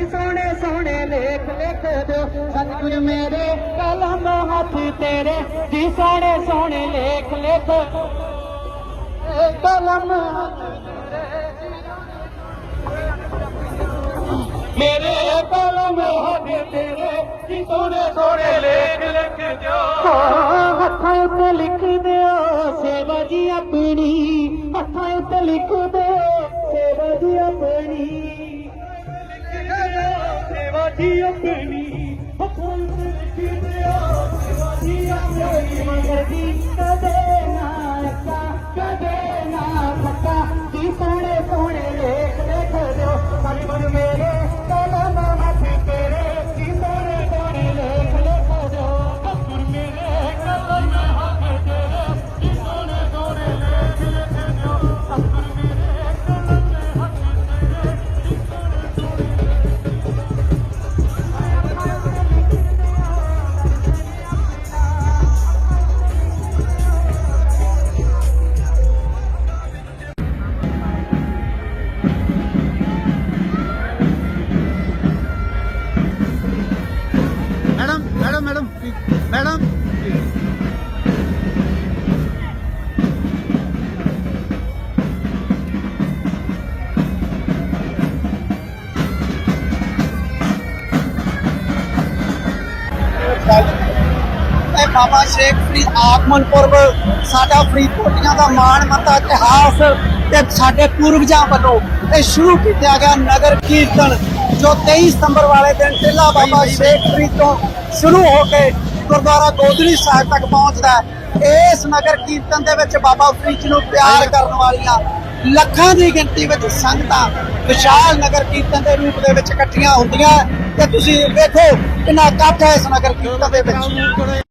ਤੇਰੇ ਸੋਹਣੇ ਸੋਹਣੇ ਲੇਖ ਲਿਖ ਦਿਓ। ਸਤਿਗੁਰ ਮੇਰੇ, ਕਲਮ ਹੱਥ ਤੇਰੇ। ਜੀ ਸੋਹਣੇ ਸੋਹਣੇ ਲੇਖ ਲਿਖ। ਕਲਮ ਮੇਰੇ ਕਲਮ ਹੱਥ ਤੇਰੇ। ਜੀ ਸੋਹਣੇ ਸੋਹਣੇ ਲੇਖ ਲਿਖ ਦਿਓ। ਹੱਥਾਂ ਉੱਤੇ ਲਿਖ ਦਿਓ। ਸੇਵਾ ਜੀ ਆਪਣੀ। ਹੱਥਾਂ ਉੱਤੇ ਲਿਖ ਦਿਓ। ਸੇਵਾ ਜੀ ਆਪਣੀ। ਸੇਵਾ ਜੀ ਆਪਣੀ ਹੱਥਾਂ ਉੱਤੇ ਲਿਖ ਦਿਓ ਸੇਵਾ ਜੀ ਆਪਣੀ। ਮਗਰ ਦੀ ਇਹ ਬਾਬਾ ਸ਼ੇਖ ਫਰੀਦ ਆਗਮਨ ਪੁਰਬ ਸਾਡਾ ਫਰੀਦਕੋਟੀਆਂ ਦਾ ਮਾਣ ਮੱਤਾ ਇਤਿਹਾਸ ਤੇ ਸਾਡੇ ਪੂਰਵਜਾਂ ਵੱਲੋਂ ਇਹ ਸ਼ੁਰੂ ਕੀਤਾ ਗਿਆ ਨਗਰ ਕੀਰਤਨ ਜੋ 23 ਸਤੰਬਰ ਵਾਲੇ ਦਿਨ ਟਿੱਲਾ ਬਾਬਾ ਸ਼ੇਖ ਫਰੀਦ ਤੋਂ ਸ਼ੁਰੂ ਹੋ ਕੇ ਗੁਰਦੁਆਰਾ ਗੋਦੜੀ ਸਾਹਿਬ ਤੱਕ ਪਹੁੰਚਦਾ ਹੈ। ਇਸ ਨਗਰ ਕੀਰਤਨ ਦੇ ਵਿੱਚ ਬਾਬਾ ਫਰੀਦ ਨੂੰ ਪਿਆਰ ਕਰਨ ਵਾਲੀਆਂ ਲੱਖਾਂ ਦੀ ਗਿਣਤੀ ਵਿੱਚ ਸੰਗਤਾਂ ਵਿਸ਼ਾਲ ਨਗਰ ਕੀਰਤਨ ਦੇ ਰੂਪ ਦੇ ਵਿੱਚ ਇਕੱਠੀਆਂ ਹੁੰਦੀਆਂ ਤੇ ਤੁਸੀਂ ਵੇਖੋ ਕਿੰਨਾ ਇਕੱਠ ਹੈ ਇਸ ਨਗਰ ਕੀਰਤਨ ਦੇ ਵਿੱਚ।